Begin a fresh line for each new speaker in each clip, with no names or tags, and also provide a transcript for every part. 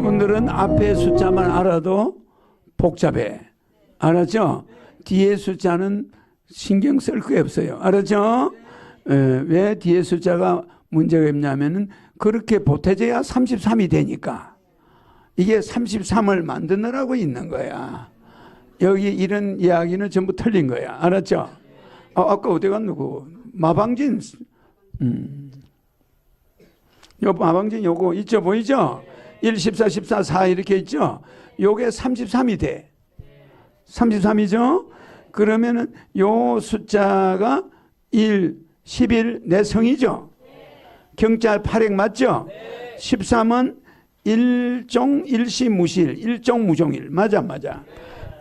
여러분들은 앞에 숫자만 알아도 복잡해. 알았죠? 뒤에 숫자는 신경 쓸 게 없어요. 알았죠? 에, 왜 뒤에 숫자가 문제가 있냐면은 그렇게 보태져야 33이 되니까. 이게 33을 만드느라고 있는 거야. 여기 이런 이야기는 전부 틀린 거야. 알았죠? 아, 아까 어디 갔노? 그 마방진. 음. 요 마방진 요거 있죠? 보이죠? 1, 14, 14, 4 이렇게 있죠? 요게 33이 돼. 33이죠? 그러면은 요 숫자가 1, 11, 내 성이죠? 경찰 8핵 맞죠? 13은 일종 일시무실, 일종 무종일. 맞아, 맞아.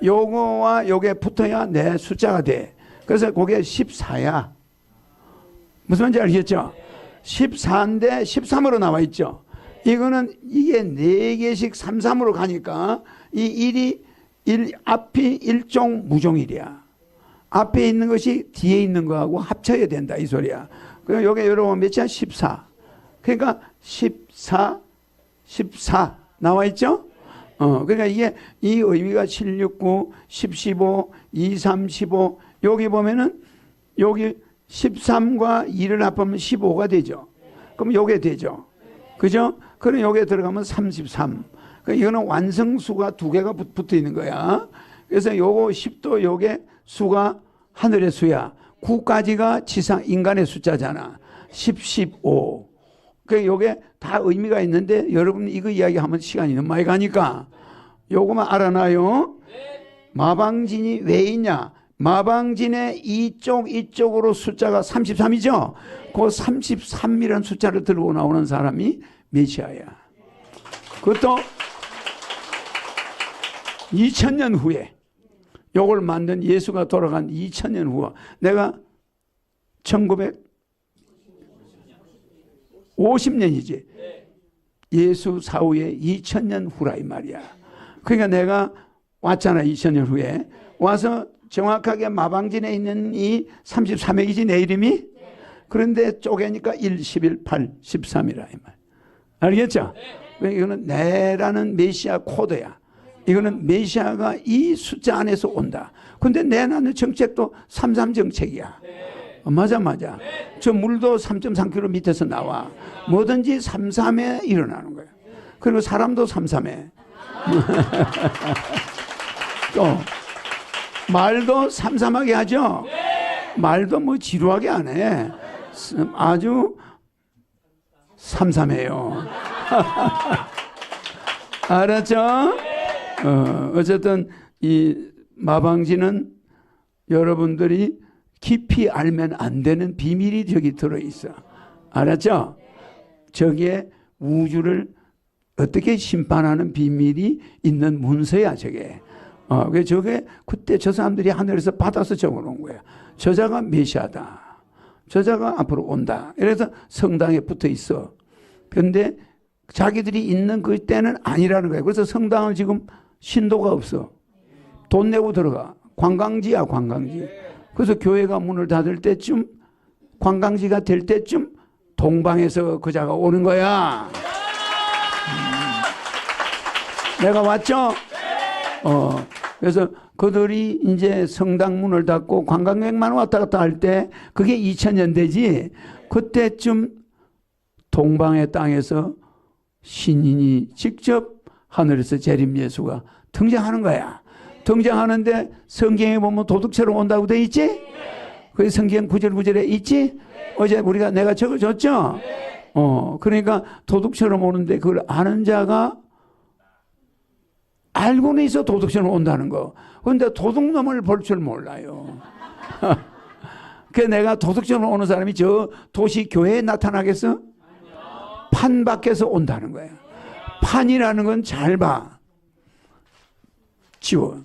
요거와 요게 붙어야 내 숫자가 돼. 그래서 그게 14야. 무슨 말인지 알겠죠? 14인데 13으로 나와 있죠. 이거는 이게 4개씩 3, 3으로 가니까 이 1이 일, 앞이 일종 무종일이야. 앞에 있는 것이 뒤에 있는 거하고 합쳐야 된다 이 소리야. 그럼 여기 여러분 몇이야? 14. 그러니까 14, 14 나와 있죠? 어, 그러니까 이게 이 의미가 769, 10, 15, 2, 3, 15 여기 보면은 여기 13과 2를 합하면 15가 되죠. 그럼 요게 되죠. 그죠? 그럼 요게 들어가면 33. 그 이거는 완성수가 두 개가 붙, 붙어 있는 거야. 그래서 요거 10도 요게 수가 하늘의 수야. 9까지가 지상 인간의 숫자잖아. 10, 15. 그 요게 다 의미가 있는데 여러분 이거 이야기하면 시간이 너무 많이 가니까 요거만 알아놔요. 마방진이 왜 있냐? 마방진의 이쪽 이쪽으로 숫자가 33이죠. 그 33이라는 숫자를 들고 나오는 사람이 메시아야. 그것도 2000년 후에 요걸 만든 예수가 돌아간 2000년 후 내가 1950년이지 예수 사후에 2000년 후라 이 말이야 그러니까 내가 왔잖아 2000년 후에 와서 정확하게 마방진에 있는 이 33회이지 내 이름이 그런데 쪼개니까 1, 11, 8, 13이라 이 말. 알겠죠? 이거는 내라는 메시아 코드야. 이거는 메시아가 이 숫자 안에서 온다. 근데 내 나는 정책도 33 정책이야. 어, 맞아, 맞아. 저 물도 3.3km 밑에서 나와. 뭐든지 33에 일어나는 거야. 그리고 사람도 33에. 또, 말도 삼삼하게 하죠? 말도 뭐 지루하게 안 해. 아주 삼삼해요. 알았죠? 어, 어쨌든 이 마방지는 여러분들이 깊이 알면 안 되는 비밀이 저기 들어있어. 알았죠? 저기에 우주를 어떻게 심판하는 비밀이 있는 문서야, 저게. 어, 그 저게 그때 저 사람들이 하늘에서 받아서 적어놓은 거야. 저자가 메시아다. 저자가 앞으로 온다. 그래서 성당에 붙어 있어. 그런데 자기들이 있는 그 때는 아니라는 거야. 그래서 성당은 지금 신도가 없어. 돈 내고 들어가. 관광지야, 관광지. 그래서 교회가 문을 닫을 때쯤, 관광지가 될 때쯤 동방에서 그자가 오는 거야. 음. 내가 왔죠? 어, 그래서 그들이 이제 성당 문을 닫고 관광객만 왔다 갔다 할 때 그게 2000년대지 그때쯤 동방의 땅에서 신인이 직접 하늘에서 재림 예수가 등장하는 거야. 등장하는데 성경에 보면 도둑처럼 온다고 돼 있지? 그 성경 구절 구절에 있지? 어제 우리가 내가 적어줬죠? 어, 그러니까 도둑처럼 오는데 그걸 아는 자가 알고는 있어 도둑처럼 온다는 거. 근데 도둑놈을 볼 줄 몰라요. 그 내가 도둑처럼 오는 사람이 저 도시 교회에 나타나겠어? 판 밖에서 온다는 거야. 판이라는 건 잘 봐. 지워.